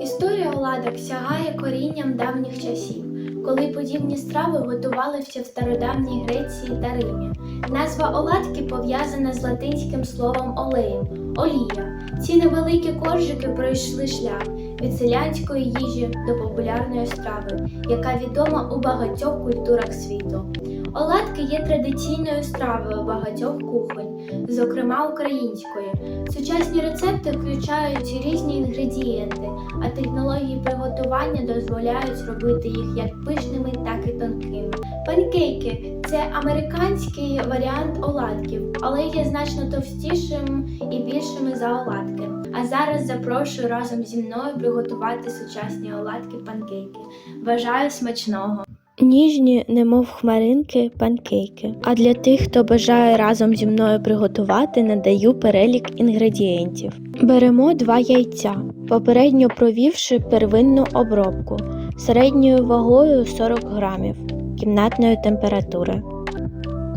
Історія оладок сягає корінням давніх часів, коли подібні страви готувалися в стародавній Греції та Римі. Назва оладки пов'язана з латинським словом олеєм олія. Ці невеликі коржики пройшли шлях від селянської їжі до популярної страви, яка відома у багатьох культурах світу. Оладки є традиційною стравою багатьох кухонь, зокрема української. Сучасні рецепти включають різні інгредієнти, а технології приготування дозволяють робити їх як пишними, так і тонкими. Панкейки це американський варіант оладків, але є значно товстішим і більшими за оладки. А зараз запрошую разом зі мною приготувати сучасні оладки панкейки. Бажаю смачного! Ніжні, немов хмаринки, панкейки. А для тих, хто бажає разом зі мною приготувати, надаю перелік інгредієнтів. Беремо два яйця, попередньо провівши первинну обробку середньою вагою 40 грамів кімнатної температури.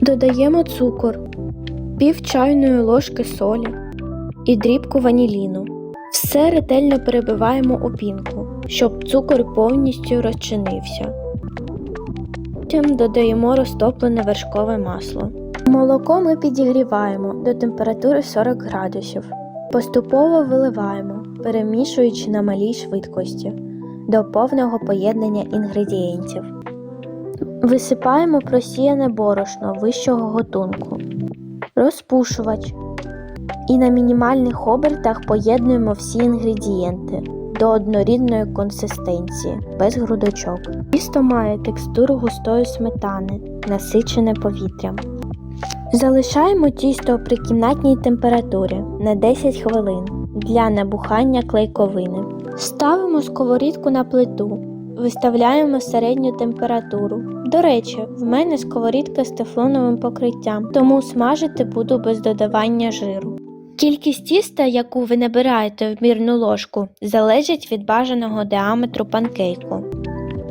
Додаємо цукор, пів чайної ложки солі і дрібку ваніліну. Все ретельно перебиваємо у пінку, щоб цукор повністю розчинився. Потім додаємо розтоплене вершкове масло. Молоко ми підігріваємо до температури 40 градусів. Поступово виливаємо, перемішуючи на малій швидкості до повного поєднання інгредієнтів. Висипаємо просіяне борошно вищого готунку, розпушувач і на мінімальних обертах поєднуємо всі інгредієнти до однорідної консистенції, без грудочок. Тісто має текстуру густої сметани, насичене повітрям. Залишаємо тісто при кімнатній температурі на 10 хвилин для набухання клейковини. Ставимо сковорідку на плиту, виставляємо середню температуру. До речі, в мене сковорідка з тефлоновим покриттям, тому смажити буду без додавання жиру. Кількість тіста, яку ви набираєте в мірну ложку, залежить від бажаного діаметру панкейку.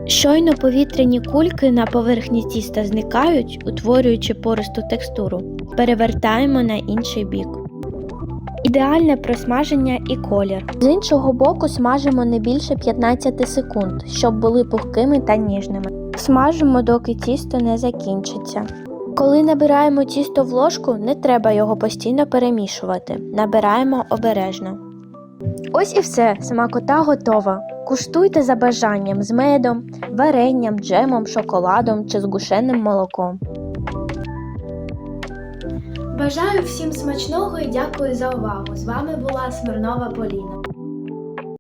Щойно повітряні кульки на поверхні тіста зникають, утворюючи пористу текстуру. Перевертаємо на інший бік. Ідеальне просмаження і колір. З іншого боку смажимо не більше 15 секунд, щоб були пухкими та ніжними. Смажимо, доки тісто не закінчиться. Коли набираємо тісто в ложку, не треба його постійно перемішувати. Набираємо обережно. Ось і все, смакота готова. Куштуйте за бажанням з медом, варенням, джемом, шоколадом чи згушеним молоком. Бажаю всім смачного і дякую за увагу. З вами була Смирнова Поліна.